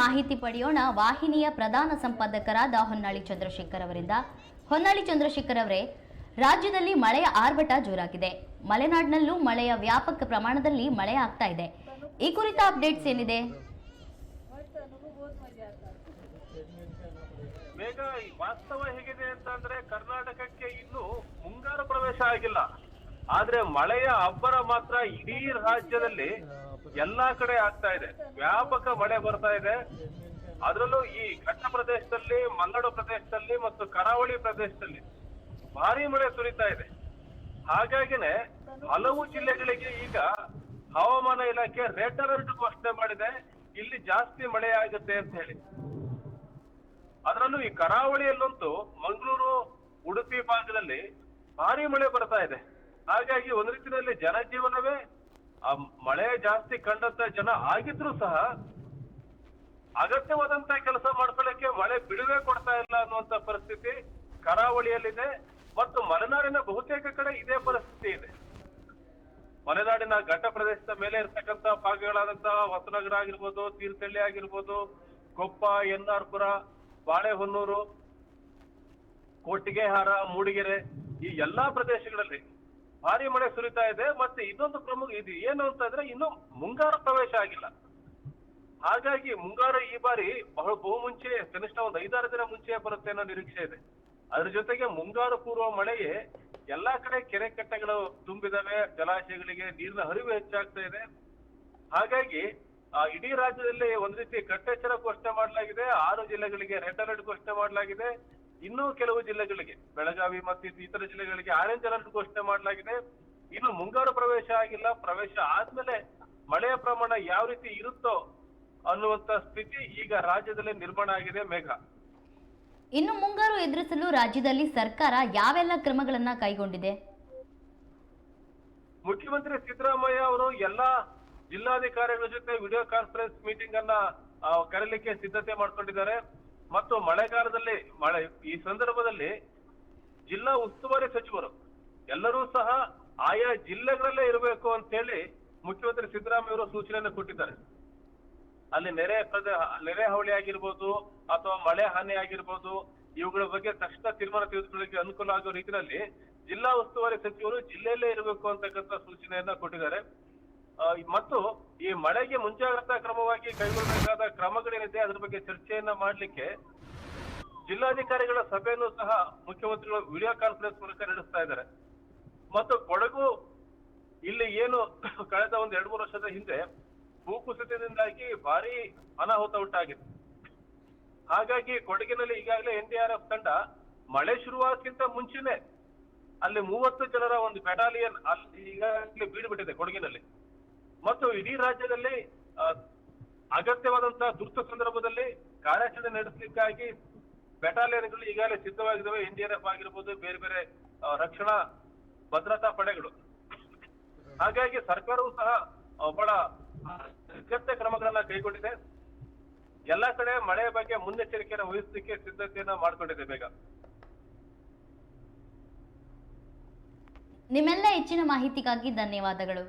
ಮಾಹಿತಿ ಪಡೆಯೋಣ. ವಾಹಿನಿಯ ಪ್ರಧಾನ ಸಂಪಾದಕರಾದ ಹೊನ್ನಾಳಿ ಚಂದ್ರಶೇಖರ್ ಅವರಿಂದ. ಹೊನ್ನಾಳಿ ಚಂದ್ರಶೇಖರ್ ಅವರೇ, ರಾಜ್ಯದಲ್ಲಿ ಮಳೆಯ ಆರ್ಭಟ ಜೋರಾಗಿದೆ. ಮಲೆನಾಡಿನಲ್ಲೂ ಮಳೆಯ ವ್ಯಾಪಕ ಪ್ರಮಾಣದಲ್ಲಿ ಮಳೆ ಆಗ್ತಾ ಇದೆ. ಈ ಕುರಿತ ಅಪ್ಡೇಟ್ಸ್ ಏನಿದೆ? ಬೇಗ ವಾಸ್ತವ ಹೇಗಿದೆ ಅಂತಂದ್ರೆ ಕರ್ನಾಟಕಕ್ಕೆ ಇನ್ನು ಮುಂಗಾರು ಪ್ರವೇಶ ಆಗಿಲ್ಲ. ಆದ್ರೆ ಮಳೆಯ ಅಬ್ಬರ ಮಾತ್ರ ಇಡೀ ರಾಜ್ಯದಲ್ಲಿ ಎಲ್ಲಾ ಕಡೆ ಆಗ್ತಾ ಇದೆ. ವ್ಯಾಪಕ ಮಳೆ ಬರ್ತಾ ಇದೆ. ಅದರಲ್ಲೂ ಈ ಘಟ್ಟ ಪ್ರದೇಶದಲ್ಲಿ ಮಲೆನಾಡು ಪ್ರದೇಶದಲ್ಲಿ ಮತ್ತು ಕರಾವಳಿ ಪ್ರದೇಶದಲ್ಲಿ ಭಾರಿ ಮಳೆ ಸುರಿತಾ ಇದೆ. ಹಾಗಾಗಿನೇ ಹಲವು ಜಿಲ್ಲೆಗಳಿಗೆ ಈಗ ಹವಾಮಾನ ಇಲಾಖೆ ರೆಡ್ ಅಲರ್ಟ್ ಘೋಷಣೆ ಮಾಡಿದೆ. ಇಲ್ಲಿ ಜಾಸ್ತಿ ಮಳೆ ಆಗುತ್ತೆ ಅಂತ ಹೇಳಿ. ಅದರಲ್ಲೂ ಈ ಕರಾವಳಿಯಲ್ಲಂತೂ ಮಂಗಳೂರು, ಉಡುಪಿ ಭಾಗದಲ್ಲಿ ಭಾರಿ ಮಳೆ ಬರ್ತಾ ಇದೆ. ಹಾಗಾಗಿ ಒಂದ್ ರೀತಿಯಲ್ಲಿ ಜನಜೀವನವೇ ಆ ಮಳೆ ಜಾಸ್ತಿ ಕಂಡಂತ ಜನ ಆಗಿದ್ರು ಸಹ ಅಗತ್ಯವಾದಂತ ಕೆಲಸ ಮಾಡ್ಕೊಳ್ಳಕ್ಕೆ ಮಳೆ ಬಿಡುವೆ ಕೊಡ್ತಾ ಇಲ್ಲ ಅನ್ನುವಂತ ಪರಿಸ್ಥಿತಿ ಕರಾವಳಿಯಲ್ಲಿದೆ ಮತ್ತು ಮಲೆನಾಡಿನ ಬಹುತೇಕ ಕಡೆ ಇದೇ ಪರಿಸ್ಥಿತಿ ಇದೆ. ಮಲೆನಾಡಿನ ಘಟ್ಟ ಪ್ರದೇಶದ ಮೇಲೆ ಇರ್ತಕ್ಕಂತ ಭಾಗಗಳಾದಂತಹ ಹೊಸನಗರ ಆಗಿರ್ಬೋದು ತೀರ್ಥಳ್ಳಿ ಆಗಿರ್ಬೋದು, ಕೊಪ್ಪ, ಎನ್ನಾರ್ಪುರ, ಬಾಳೆಹೊನ್ನೂರು ಕೊಟ್ಟಿಗೆಹಾರ ಮೂಡಿಗೆರೆ ಈ ಎಲ್ಲಾ ಪ್ರದೇಶಗಳಲ್ಲಿ ಭಾರಿ ಮಳೆ ಸುರಿತಾ ಇದೆ ಮತ್ತೆ ಇದೊಂದು ಪ್ರಮುಖ ಇದು ಏನು ಅಂತಂದ್ರೆ ಇನ್ನು ಮುಂಗಾರು ಪ್ರವೇಶ ಆಗಿಲ್ಲ. ಹಾಗಾಗಿ ಮುಂಗಾರು ಈ ಬಾರಿ ಬಹಳ ಬಹು ಮುಂಚೆ ಕನಿಷ್ಠ ಒಂದು ಐದಾರು ದಿನ ಮುಂಚೆ ಬರುತ್ತೆ ಅನ್ನೋ ನಿರೀಕ್ಷೆ ಇದೆ. ಅದ್ರ ಜೊತೆಗೆ ಮುಂಗಾರು ಪೂರ್ವ ಮಳೆಗೆ ಎಲ್ಲಾ ಕಡೆ ಕೆರೆ ಕಟ್ಟೆಗಳು ತುಂಬಿದಾವೆ ಜಲಾಶಯಗಳಿಗೆ ನೀರಿನ ಹರಿವು ಹೆಚ್ಚಾಗ್ತಾ ಇದೆ. ಹಾಗಾಗಿ ಆ, ಇಡೀ ರಾಜ್ಯದಲ್ಲಿ ಒಂದ್ ರೀತಿ ಕಟ್ಟೆಚ್ಚರ ಘೋಷಣೆ ಮಾಡಲಾಗಿದೆ ಆರು ಜಿಲ್ಲೆಗಳಿಗೆ ರೆಡ್ ಅಲರ್ಟ್ ಘೋಷಣೆ ಮಾಡಲಾಗಿದೆ. ಇನ್ನೂ ಕೆಲವು ಜಿಲ್ಲೆಗಳಿಗೆ ಬೆಳಗಾವಿ ಮತ್ತು ಇತ- ಇತರ ಜಿಲ್ಲೆಗಳಿಗೆ ಆರೆಂಜ್ ಅಲರ್ಟ್ ಘೋಷಣೆ ಮಾಡಲಾಗಿದೆ. ಇನ್ನು ಮುಂಗಾರು ಪ್ರವೇಶ ಆಗಿಲ್ಲ. ಪ್ರವೇಶ ಆದ್ಮೇಲೆ ಮಳೆಯ ಪ್ರಮಾಣ ಯಾವ ರೀತಿ ಇರುತ್ತೋ ಅನ್ನುವಂತ ಸ್ಥಿತಿ ಈಗ ರಾಜ್ಯದಲ್ಲಿ ನಿರ್ಮಾಣ ಆಗಿದೆ ಮೇಘ. ಇನ್ನು ಮುಂಗಾರು ಎದುರಿಸಲು ರಾಜ್ಯದಲ್ಲಿ ಸರ್ಕಾರ ಯಾವೆಲ್ಲ ಕ್ರಮಗಳನ್ನ ಕೈಗೊಂಡಿದೆ? ಮುಖ್ಯಮಂತ್ರಿ ಸಿದ್ದರಾಮಯ್ಯ ಅವರು ಎಲ್ಲಾ ಜಿಲ್ಲಾಧಿಕಾರಿಗಳ ಜೊತೆ ವಿಡಿಯೋ ಕಾನ್ಫರೆನ್ಸ್ ಮೀಟಿಂಗ್ ಅನ್ನ ಕರೀಲಿಕ್ಕೆ ಸಿದ್ಧತೆ ಮಾಡ್ಕೊಂಡಿದ್ದಾರೆ. ಮತ್ತು ಮಳೆಗಾಲದಲ್ಲಿ, ಮಳೆ, ಈ ಸಂದರ್ಭದಲ್ಲಿ ಜಿಲ್ಲಾ ಉಸ್ತುವಾರಿ ಸಚಿವರು ಎಲ್ಲರೂ ಸಹ ಆಯಾ ಜಿಲ್ಲೆಗಳಲ್ಲೇ ಇರಬೇಕು ಅಂತ ಹೇಳಿ ಮುಖ್ಯಮಂತ್ರಿ ಸಿದ್ದರಾಮಯ್ಯ ಅವರು ಸೂಚನೆಯನ್ನು ಕೊಟ್ಟಿದ್ದಾರೆ. ಅಲ್ಲಿ ನೆರೆ ಪ್ರದೇಶ ನೆರೆ ಹಾವಳಿ ಆಗಿರ್ಬೋದು ಅಥವಾ ಮಳೆ ಹಾನಿ ಆಗಿರ್ಬೋದು, ಇವುಗಳ ಬಗ್ಗೆ ತಕ್ಷಣ ತೀರ್ಮಾನ ತೆಗೆದುಕೊಳ್ಳಲಿಕ್ಕೆ ಅನುಕೂಲ ಆಗೋ ರೀತಿಯಲ್ಲಿ ಜಿಲ್ಲಾ ಉಸ್ತುವಾರಿ ಸಚಿವರು ಜಿಲ್ಲೆಯಲ್ಲೇ ಇರಬೇಕು ಅಂತಕ್ಕಂಥ ಸೂಚನೆಯನ್ನ ಕೊಟ್ಟಿದ್ದಾರೆ. ಮತ್ತು ಈ ಮಳೆಗೆ ಮುಂಜಾಗ್ರತಾ ಕ್ರಮವಾಗಿ ಕೈಗೊಳ್ಳಬೇಕಾದ ಕ್ರಮಗಳೇನಿದೆ ಅದ್ರ ಬಗ್ಗೆ ಚರ್ಚೆಯನ್ನ ಮಾಡಲಿಕ್ಕೆ ಜಿಲ್ಲಾಧಿಕಾರಿಗಳ ಸಭೆಯನ್ನು ಸಹ ಮುಖ್ಯಮಂತ್ರಿಗಳು ವಿಡಿಯೋ ಕಾನ್ಫರೆನ್ಸ್ ಮೂಲಕ ನಡೆಸ್ತಾ ಇದ್ದಾರೆ. ಮತ್ತು ಕೊಡಗು ಇಲ್ಲಿ ಏನು ಕಳೆದ ಒಂದು ಎರಡು ಮೂರು ವರ್ಷದ ಹಿಂದೆ ಭೂಕುಸಿತದಿಂದಾಗಿ ಭಾರಿ ಅನಾಹುತ ಉಂಟಾಗಿದೆ. ಹಾಗಾಗಿ ಕೊಡಗಿನಲ್ಲಿ ಈಗಾಗಲೇ ಎನ್ ಡಿ ಆರ್ ಎಫ್ ತಂಡ ಮಳೆ ಶುರುವಾಗಕ್ಕಿಂತ ಮುಂಚೆನೆ ಅಲ್ಲಿ ಮೂವತ್ತು ಜನರ ಒಂದು ಬೆಟಾಲಿಯನ್ ಅಲ್ಲಿ ಈಗಾಗಲೇ ಬೀಡ್ಬಿಟ್ಟಿದೆ ಕೊಡಗಿನಲ್ಲಿ. ಮತ್ತು ಇಡೀ ರಾಜ್ಯದಲ್ಲಿ ಅಗತ್ಯವಾದಂತಹ ತುರ್ತು ಸಂದರ್ಭದಲ್ಲಿ ಕಾರ್ಯಾಚರಣೆ ನಡೆಸಲಿಕ್ಕಾಗಿ ಬೆಟಾಲಿಯನ್ಗಳು ಈಗಾಗಲೇ ಸಿದ್ಧವಾಗಿದ್ದಾವೆ. ಎನ್ ಡಿ ಆರ್ ಎಫ್ ಆಗಿರ್ಬೋದು, ಬೇರೆ ಬೇರೆ ರಕ್ಷಣಾ ಭದ್ರತಾ ಪಡೆಗಳು. ಹಾಗಾಗಿ ಸರ್ಕಾರವು ಸಹ ಬಹಳ ಅಗತ್ಯ ಕ್ರಮಗಳನ್ನ ಕೈಗೊಂಡಿದೆ. ಎಲ್ಲಾ ಕಡೆ ಮಳೆಯ ಬಗ್ಗೆ ಮುನ್ನೆಚ್ಚರಿಕೆಯನ್ನು ವಹಿಸಲಿಕ್ಕೆ ಸಿದ್ಧತೆಯನ್ನ ಮಾಡ್ಕೊಂಡಿದೆ ಬೇಗ. ನಿಮ್ಮೆಲ್ಲ ಹೆಚ್ಚಿನ ಮಾಹಿತಿಗಾಗಿ ಧನ್ಯವಾದಗಳು.